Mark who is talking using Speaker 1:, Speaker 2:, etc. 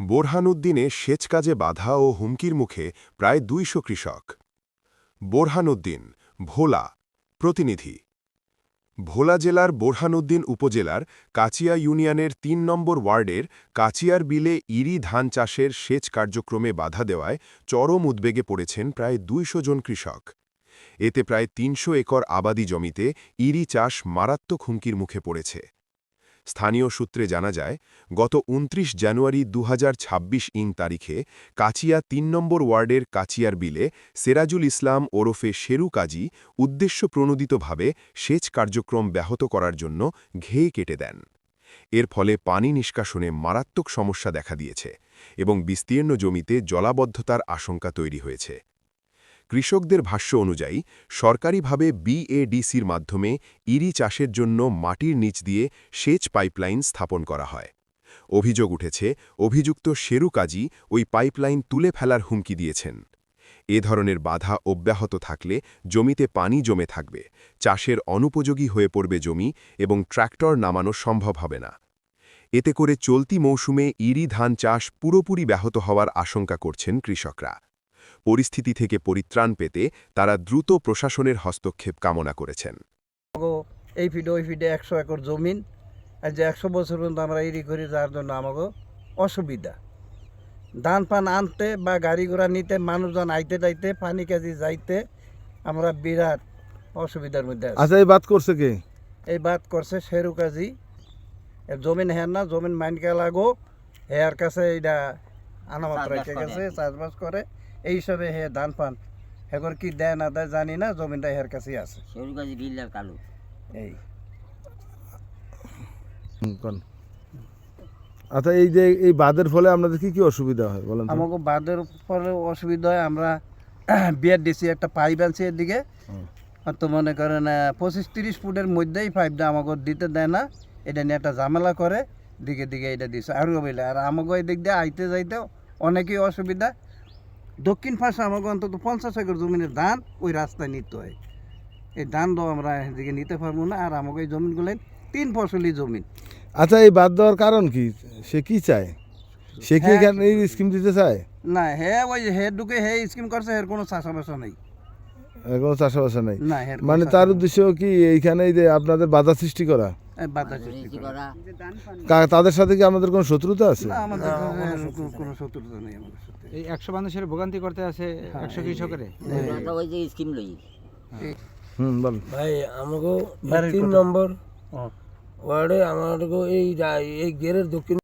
Speaker 1: বোরহানুদ্দিনে সেচ কাজে বাধা ও হুমকির মুখে প্রায় দুইশো কৃষক। বোরহানুদ্দিন, ভোলা, প্রতিনিধি। ভোলা জেলার বোরহানুদ্দিন উপজেলার কাচিয়া ইউনিয়নের তিন নম্বর ওয়ার্ডের কাচিয়ার বিলে ইরি ধান চাষের সেচ কার্যক্রমে বাধা দেওয়ায় চরম উদ্বেগে পড়েছেন প্রায় দুইশো জন কৃষক। এতে প্রায় তিনশো একর আবাদি জমিতে ইরি চাষ মারাত্মক হুমকির মুখে পড়েছে। স্থানীয় সূত্রে জানা যায়, গত ২৯ জানুয়ারি দু হাজার ছাব্বিশ ইং তারিখে কাচিয়া তিন নম্বর ওয়ার্ডের কাচিয়ার বিলে সেরাজুল ইসলাম ওরফে শেরু কাজী উদ্দেশ্য প্রণোদিতভাবে সেচ কার্যক্রম ব্যাহত করার জন্য ঘেয়ে কেটে দেন। এর ফলে পানি নিষ্কাশনে মারাত্মক সমস্যা দেখা দিয়েছে এবং বিস্তীর্ণ জমিতে জলাবদ্ধতার আশঙ্কা তৈরি হয়েছে। কৃষকদের ভাষ্য অনুযায়ী, সরকারিভাবে বিএডিসির মাধ্যমে ইরি চাষের জন্য মাটির নিচ দিয়ে সেচ পাইপলাইন স্থাপন করা হয়। অভিযোগ উঠেছে, অভিযুক্ত শেরু কাজী ওই পাইপলাইন তুলে ফেলার হুমকি দিয়েছেন। এ ধরনের বাধা অব্যাহত থাকলে জমিতে পানি জমে থাকবে, চাষের অনুপযোগী হয়ে পড়বে জমি এবং ট্র্যাক্টর নামানো সম্ভব হবে না। এতে করে চলতি মৌসুমে ইরি ধান চাষ পুরোপুরি ব্যাহত হওয়ার আশঙ্কা করছেন কৃষকরা। পরিস্থিতি থেকে পরিত্রাণ পেতে তারা দ্রুত প্রশাসনের হস্তক্ষেপ কামনা করেছেন।
Speaker 2: এই ফিডে ওই ফিডে একশো একর জমিন আর যে একশো বছর পর্যন্ত আমরা ইরি করি যার জন্য আমাকে অসুবিধা। ধান পান আনতে বা গাড়ি ঘোড়া নিতে মানুষজন আইতে যাইতে পানি কাজি যাইতে আমরা বিরাট অসুবিধার মধ্যে আছি।
Speaker 3: আচ্ছা এই বাদ করছে কে?
Speaker 2: এই বাদ করছে শেরু কাজী জমিন হের না জমিন মাইনকে লাগো হেয়ার কাছে এইটা আনামাত রেখে গেছে চাষবাস করে। এই হিসাবে হে ধান পান এখন কি দেয় না দেয় জানি না জমিনটা হের কাছেই আছে।
Speaker 4: সরু গাছি বিল্লার কালু।
Speaker 2: এই।
Speaker 3: আচ্ছা এই যে এই বাদের ফলে আপনাদের কি কি অসুবিধা হয় বলেন তো?
Speaker 2: আমাকে বাদের পরে অসুবিধা হয় আমরা বিয়ার দিছি একটা পাইপ আনছি এদিকে। তো মনে করেন পঁচিশ তিরিশ ফুটের মধ্যেই পাইপটা আমাকে দিতে দেয় না। এটা নিয়ে একটা ঝামেলা করে। দিকে দিকে এটা দিছে। আরও বলে আর আমাকে এই দিক দিয়ে আইতে যাইতে অনেকই অসুবিধা। দক্ষিণ পাশে আমাকে অন্তত পঞ্চাশ একর জমিনের ধান ওই রাস্তায় নিতে হয়। এই ধান তো আমরা এদিকে নিতে পারব না আর আমাকে এই জমিনগুলো তিন ফসলি জমিন।
Speaker 3: আচ্ছা এই বাদ দেওয়ার কারণ কি? সে কি চায়? সে কি
Speaker 2: হ্যাঁ।
Speaker 3: এখানে এই স্কিম দিতে চায়?
Speaker 2: না হে ওই হে ঢুকে হে স্কিম করছে এর কোনো চাষাবাসা নেই।
Speaker 3: এর কোনো চাষাবাসা নেই? মানে তার উদ্দেশ্য কি এইখানে এই যে আপনাদের বাধা সৃষ্টি করা?
Speaker 2: বাধা সৃষ্টি করা।
Speaker 3: তাদের সাথে কি আমাদের কোনো শত্রুতা আছে?
Speaker 2: না আমাদের কোনো- শত্রুতা নেই আমাদের সাথে।
Speaker 5: এই একশো মানুষের ভোগান্তি করতে আছে একশো কৃষকের?
Speaker 4: ওই যে স্কিম লই।
Speaker 3: হুম বল।
Speaker 6: ভাই আমাকে তিন নম্বর ওয়ার্ডে আমাকে এই এই গেরের দক্ষিণ